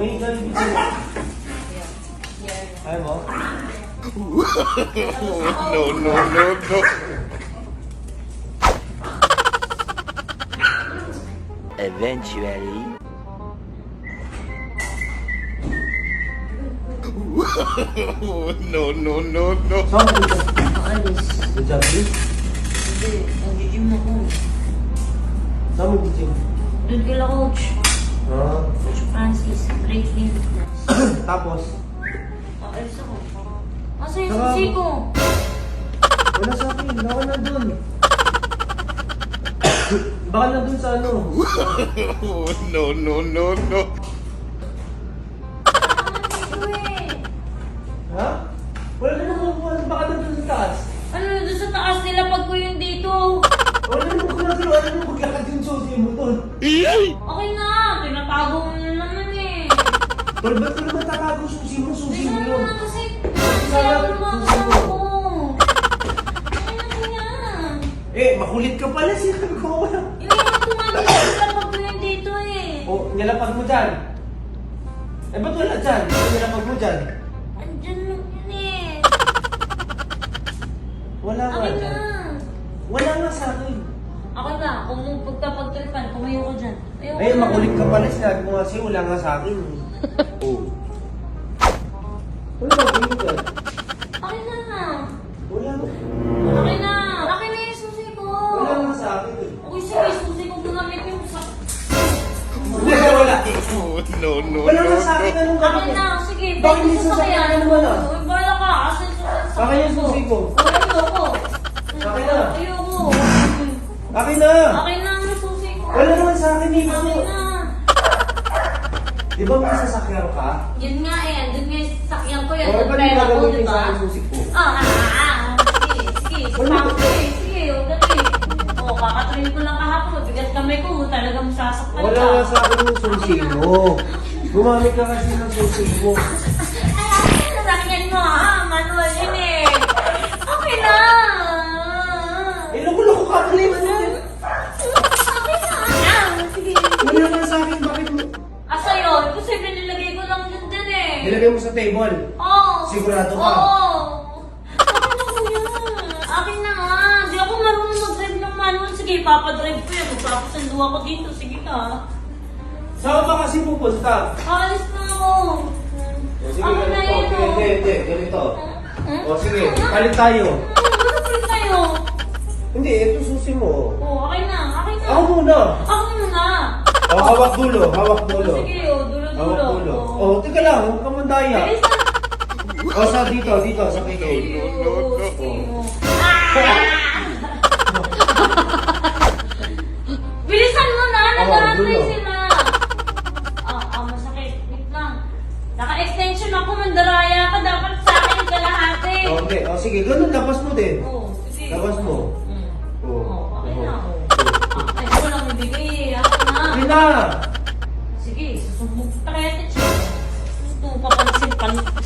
May galing dito. No, no, no, no. Eventually. no, no, no, no. Ah. Coach Francis. Great class. Tapos? Aalis ako. Asa yung Saka- susi ko? Wala sa akin. Baka na dun. Baka na dun sa ano. no, no, no, no. Ano eh? Ha? Wala na nakuha. Baka na dun sa taas. Ano doon sa taas nila pag ko yung dito? Wala na nakuha na. Ano mo maglakad yung susi mo tol? Okay na, tinatago mo na naman eh. Tol, ba't ka naman tatago susi mo? Susi mo yun. kasi, kasi ako ko. Ano na? Eh, makulit ka pala. Sinabi ko wala. Iniwan ko nga ko yung dito eh. O, nilapag mo dyan. Eh, ba't wala dyan? Ba't nilapag mo dyan? Andyan lang yun eh. Wala nga Akin na. Wala nga sa akin. Ako na, kung pagkapagtripan, tumayo ko dyan. Ayaw Eh, makulit ka pala. Sinabi ko nga sa'yo, wala nga sa akin. Oo. Wala ba kayo dyan? Akin na. Wala nga. Akin na. Akin na yung susi ko. Wala nga sa akin eh. Okay, sige, susi ko ginamit yung sa... Hindi, wala. No, no, Wala nga no, sa akin. no. Anong Akin na, sige. Bakit may sasakyan naman ah? Uy, bala ka. Yung susi Akin yung susi ko. Ay, ayoko. Akin Di ba may sasakyan ka? Yun nga eh, andun nga yung sasakyan ko, O, yan ba't yung ko, gagawin di sa akin susi ko? Ah, ah, ah, ah. Sige, sige, Wala. sumama ko eh. Sige, o, dali. O, kakatrain ko lang kahapon, mabigat kamay ko, talagang masasaktan Wala nga sa akin yung susi mo. Gumamit ka kasi ng susi mo. Ay, nasakyan mo ha, manual yun eh. Okay na. Eh, loko-loko ka. Ano yun? Okay na. Ah, sige. Wala nga sa akin. Bakit din. Nilagay mo sa table. Oo. Sigurado ka? Oo. Ko yun. Akin na nga. Di ako marunong mag-drive ng manual. Sige, papadrive ko yan. Magpapasundo ako dito. Sige na. Saan ba kasi pupunta? Alis na ako. O sige, Ako na ganito. yun. Hindi, hindi, hindi. Ganito. Hmm? O sige, palit tayo. Ano rin tayo? Hindi, ito susi mo. Oo, akin na. Akin na. Ako muna. Ako muna. O, hawak dulo, hawak dulo. Sige, o, dulo-dulo. Hawak dulo. Oo. O, teka lang, huwag ka mandaya. Bilis na. O, sa dito, dito, sa kikil. Oo, sige, o. Ah! Bilisan mo na, nag-aantay dulo. sila. Ah, ah, masakit. Wait lang. Naka-extension ako, mandaraya ka. Dapat sa akin kalahati. O, hindi. O, sige, ganun, labas mo din. Oo, sige. Labas mo. Hmm. O. Oo, okay na. o. Ah, Ay, ko lang ibigay eh. Ako na. Sige na. one